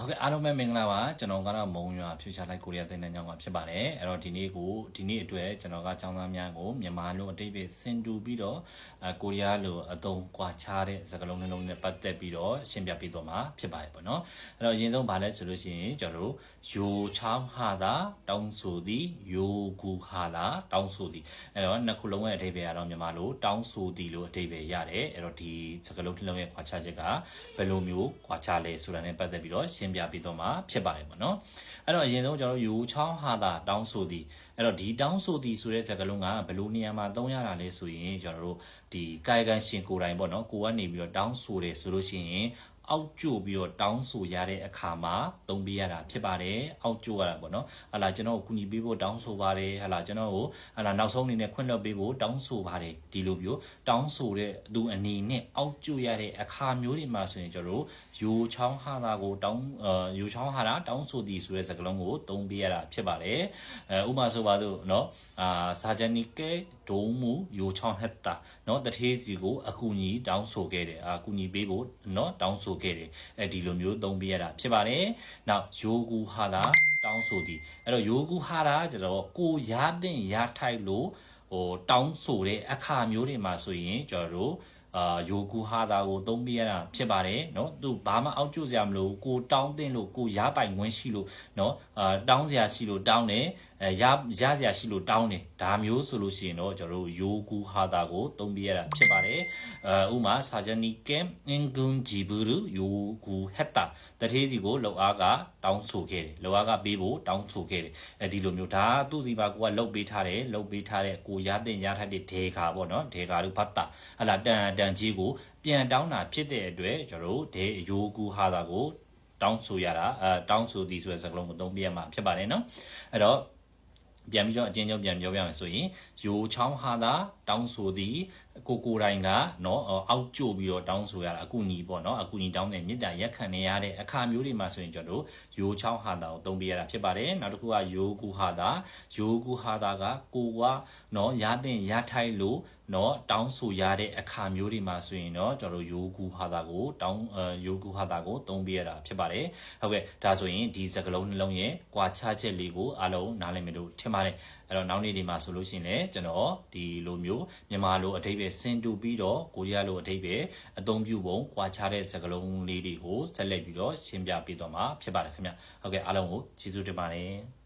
ဟုတ်ကဲ့အားလုံးပဲမင်္ဂလာပါကျွန်တော်ကတော့မုံရွာဖြူချလိုက်ကိုရီးယားတိုင်းတန်းကျောင်းကဖြစ်ပါတယ်အဲ့တော့ဒီနေ့ကိုဒီနေ့အတွက်ကျွန်တော်ကကျောင်းသားများကိုမြန်မာလိုအတိတ်ပဲစင်တူပြီးတော့အကိုရီးယားလိုအသုံးကွာခြားတဲ့စကားလုံးနှလုံးနဲ့ပတ်သက်ပြီးတော့ရှင်းပြပေးသွားမှာဖြစ်ပါတယ်ပေါ့နော်အဲ့တော့အရင်ဆုံးဗာလဲဆိုလို့ရှိရင်ကျွန်တော်တို့ယိုချောင်းဟာသာတောင်းဆိုသည်ယိုကူဟာသာတောင်းဆိုသည်အဲ့တော့နှစ်ခုလုံးရဲ့အတိတ်ပဲကတော့မြန်မာလိုတောင်းဆိုသည်လို့အတိတ်ပဲရတယ်အဲ့တော့ဒီစကားလုံးနှလုံးရဲ့ခွာခြားချက်ကဘယ်လိုမျိုးခွာခြားလဲဆိုတာနဲ့ပတ်သက်ပြီးတော့ရှင်းင်းပြပြီးတော့မှဖြစ်ပါတယ်ပေါ့နော်အဲ့တော့အရင်ဆုံးကျွန်တော်ယူချောင်းဟာတာတောင်းဆိုသည်အဲ့တော့ဒီတောင်းဆိုသည်ဆိုတဲ့စကားလုံးကဘယ်လိုနေရာမှာသုံးရတာလဲဆိုရင်ကျွန်တော်တို့ဒီကာယကံရှင်ကိုယ်တိုင်ပေါ့နော်ကိုကနေပြီးတော့တောင်းဆိုတယ်ဆိုလို့ရှိရင် အောက်ကျို့ပြီးတော့တောင်းဆိုရတဲ့အခါမှာသုံးပေးရတာဖြစ်ပါတယ်အောက်ကျို့ရတာပေါ့နော်ဟာလာကျွန်တော်ကိုကူညီပေးဖို့တောင်းဆိုပါတယ်ဟာလာကျွန်တော်ကိုဟာလာနောက်ဆုံးအနေနဲ့ခွင့်လွှတ်ပေးဖို့တောင်းဆိုပါတယ်ဒီလိုမျိုးတောင်းဆိုတဲ့သူအနေနဲ့အောက်ကျို့ရတဲ့အခါမျိုးတွေမှာဆိုရင်ကျွန်တော်တို့ယူချောင်းဟာတာကိုတောင်းအာယူချောင်းဟာတာတောင်းဆိုသည်ဆိုတဲ့စကားလုံးကိုသုံးပေးရတာဖြစ်ပါတယ်အဲဥပမာဆိုပါစို့နော်အာစာဂျနီကေဒုံမူယူချောင်းဟက်တာနော်တထေးစီကိုအကူအညီတောင်းဆိုခဲ့တယ်အာအကူအညီပေးဖို့နော်တောင်းဆိုခဲ့တယ်အဲဒီလိုမျိုးသုံးပြရတာဖြစ်ပါတယ်နောက်ယိုဂူဟာတာတောင်းဆိုသည်အဲ့တော့ယိုဂူဟာတာကျတော့ကိုရတဲ့ရထိုက်လို့ဟိုတောင်းဆိုတဲ့အခါမျိုးတွေမှာဆိုရင်ကျွန်တော်တို့ အာယိုကူဟာတာကိုသုံးပြရတာဖြစ်ပါတယ်နော်သူဘာမှအောက်ကျစရာမလိုကိုတောင်းတင်လို့ကိုရပိုင်ဝင်ရှိလို့နော်အာတောင်းစရာရှိလို့တောင်းတယ်အဲရရစရာရှိလို့တောင်းတယ်ဒါမျိုးဆိုလို့ရှိရင်တော့ကျွန်တော်တို့ယိုကူဟာတာကိုသုံးပြရတာဖြစ်ပါတယ်အာဥမာစာဂျန်နီကမ်အင်ဂွန်ဂျီဘူရူယိုကူဟက်တာတထေးစီကိုလောက်အားကတောင်းဆိုခဲ့တယ်လောက်အားကပေးဖို့တောင်းဆိုခဲ့တယ်အဲဒီလိုမျိုးဒါသူ့စီပါကိုကလုတ်ပေးထားတယ်လုတ်ပေးထားတဲ့ကိုရတဲ့ရထိုက်တဲ့ဒေကာပေါ့နော်ဒေကာလူဖတ်တာဟလာတန်တန်ကြီးကိုပြန်တောင်းတာဖြစ်တဲ့အတွက်ကျွန်တော်တို့ဒေယိုကူဟာတာကိုတောင်းဆိုရတာအဲတောင်းဆိုသည်ဆိုတဲ့စကားလုံးကိုသုံးပြရမှာဖြစ်ပါတယ်နော်အဲ့တော့ပြန်ပြီးတော့အချင်းချင်းပြန်ပြောပြမယ်ဆိုရင်ယိုချောင်းဟာတာတောင်းဆိုသည် ကိုကိုတိုင်ကနော်အောက်ကျို့ပြီးတော့တောင်းဆိုရတာအကူညီပေါ့နော်အကူညီတောင်းတဲ့မြစ်တာရက်ခံနေရတဲ့အခါမျိုးတွေမှာဆိုရင်ကျွန်တော်ယိုချောင်းဟာတာကိုသုံးပြရတာဖြစ်ပါတယ်နောက်တစ်ခုကယိုကူဟာတာယိုကူဟာတာကကိုကနော်ရတဲ့ရထိုင်လို့ เนาะတောင်းဆိုရတဲ့အခါမျိုးတွေမှာဆိုရင်เนาะကျွန်တော်တို့ယိုကူဟာတာကိုတောင်းယိုကူဟာတာကိုသုံးပြရတာဖြစ်ပါတယ်ဟုတ်ကဲ့ဒါဆိုရင်ဒီစကလုံးနှလုံးရဲ့ကွာခြားချက်လေးကိုအားလုံးနားလည်မယ်လို့ထင်ပါတယ်အဲ့တော့နောက်နေ့ဒီမှာဆိုလို့ရှိရင်လည်းကျွန်တော်ဒီလိုမျိုးမြန်မာလိုအထိပ္ပယ်စင်တူပြီးတော့ကိုရီးယားလိုအထိပ္ပယ်အသုံးပြုပုံကွာခြားတဲ့စကားလုံးလေးတွေကိုဆက်လက်ပြီးတော့ရှင်းပြပေးတော့မှာဖြစ်ပါတယ်ခင်ဗျဟုတ်ကဲ့အားလုံးကိုကျေးဇူးတင်ပါတယ်